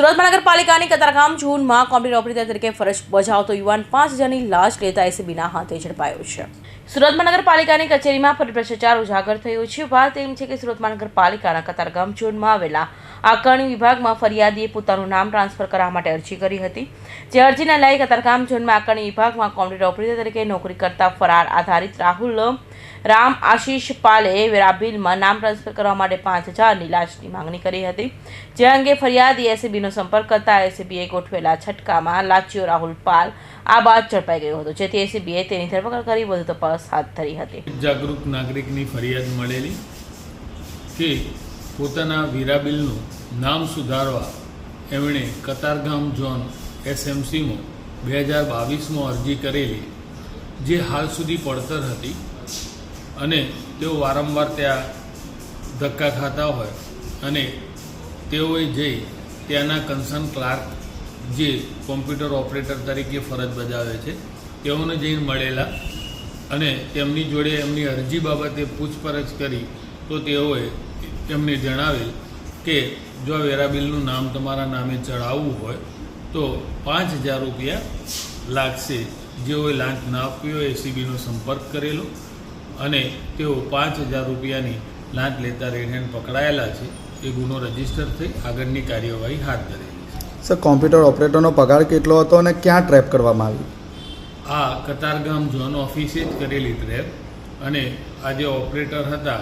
સુરત મહાનગરપાલિકાની કતારગામ ઝોનમાં computer operator તરીકે ફરજ બજાવતો યુવાન પાંચ હજારની લાશ લેતા એસીબીના હાથે ઝડપાયો છે. સુરત મહાનગરપાલિકાની કચેરીમાં ફરી ભ્રષ્ટાચાર ઉજાગર થયો છે. વાત એમ છે કે સુરત મહાનગરપાલિકાના કતારગામ ઝોનમાં આવેલા આકારણી વિભાગમાં ફરિયાદીએ પોતાનું નામ ટ્રાન્સફર કરવા માટે અરજી કરી હતી. જે અરજીના લાયક કતારગામ ઝોનમાં આકારણી વિભાગમાં કોમ્પ્યુટર ઓપરેટર તરીકે નોકરી કરતા ફરાર આધારિત રાહુલ, રામ આશીષ પાલે વેરાબિલમાં નામ ટ્રાન્સફર કરવા માટે પાંચ હજારની લાશની માંગણી કરી હતી. જે અંગે ફરિયાદી એસીબીનો સંપર્ક કરતા એસીબીએ ગોઠવેલા છટકામાં લાચ્યો રાહુલ પાલ આ બાદ ઝડપાઈ ગયો હતો. જેથી એસીબીએ તેની ધરપકડ કરી વધુ તપાસ હાથ ધરી હતી. જાગૃત નાગરિકની ફરિયાદ મળેલી કે પોતાના વીરાબિલનું નામ સુધારવા એમણે કતારગામ ઝોન એસએમસીમાં બે હજાર બાવીસમાં અરજી કરેલી, જે હાલ સુધી પડતર હતી અને તેઓ વારંવાર ત્યાં ધક્કા ખાતા હોય અને તેઓએ જઈ ત્યાંના કન્સર્ન ક્લાર્ક, જે કોમ્પ્યુટર ઓપરેટર તરીકે ફરજ બજાવે છે, તેઓને જઈને મળેલા અને તેમની જોડે એમની અરજી બાબતે પૂછપરછ કરી તો તેઓએ તેમને જણાવેલ કે જો આ વેરાબિલનું નામ તમારા નામે ચડાવવું હોય તો પાંચ હજાર રૂપિયા લાગશે. જેઓએ લાંચ ના આપ્યો હોય એસીબીનો સંપર્ક કરેલો અને તેઓ પાંચ હજાર રૂપિયાની લાંચ લેતા રેડ પકડાયેલા છે. એ ગુનો રજિસ્ટર થઈ આગળની કાર્યવાહી હાથ ધરેલી છે. સર કોમ્પ્યુટર ઓપરેટરનો પગાર કેટલો હતો અને ક્યાં ટ્રેપ કરવામાં આવ્યો આ કતારગામ ઝોન ઓફિસે જ કરેલી ટ્રેપ અને આ જે ઓપરેટર હતા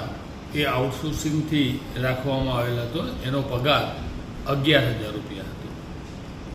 એ આઉટસોર્સિંગથી રાખવામાં આવેલ હતો. એનો પગાર અગિયાર હજાર રૂપિયા